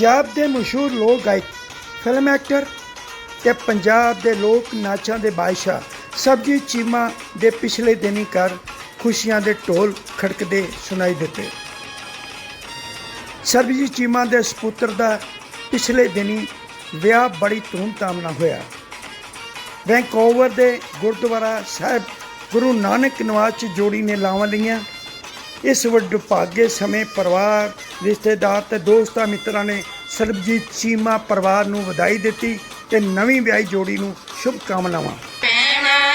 ਪੰਜਾਬ ਦੇ ਮਸ਼ਹੂਰ ਲੋਕ ਗਾਇਕ ਫਿਲਮ ਐਕਟਰ ਤੇ ਪੰਜਾਬ ਦੇ ਲੋਕ ਨਾਚਾਂ ਦੇ ਬਾਦਸ਼ਾਹ ਸਬਜੀ ਚੀਮਾ ਦੇ ਪਿਛਲੇ ਦਿਨੀ ਘਰ ਖੁਸ਼ੀਆਂ ਦੇ ਢੋਲ ਖੜਕਦੇ ਸੁਣਾਈ ਦਿੱਤੇ। ਸਰਬਜੀਤ ਚੀਮਾ ਦੇ ਸਪੁੱਤਰ ਦਾ ਪਿਛਲੇ ਦਿਨੀ ਵਿਆਹ ਬੜੀ ਧੂਮਧਾਮ ਨਾਲ ਹੋਇਆ। ਵੈਂਕੂਵਰ ਦੇ ਗੁਰਦੁਆਰਾ ਸਾਹਿਬ ਗੁਰੂ ਨਾਨਕ ਨਿਵਾਸ 'ਚ ਜੋੜੀ ਨੇ ਲਾਵਾਂ ਲਈਆਂ। ਇਸ ਵਡਭਾਗੇ ਸਮੇਂ ਪਰਿਵਾਰ, ਰਿਸ਼ਤੇਦਾਰ ਤੇ ਦੋਸਤਾਂ ਮਿੱਤਰਾਂ ਨੇ ਸਰਬਜੀਤ ਚੀਮਾ ਪਰਿਵਾਰ ਨੂੰ ਵਧਾਈ ਦਿੱਤੀ ਤੇ ਨਵੀਂ ਵਿਆਹੀ ਜੋੜੀ ਨੂੰ ਸ਼ੁਭ ਕਾਮਨਾਵਾਂ ਪੈਣਾ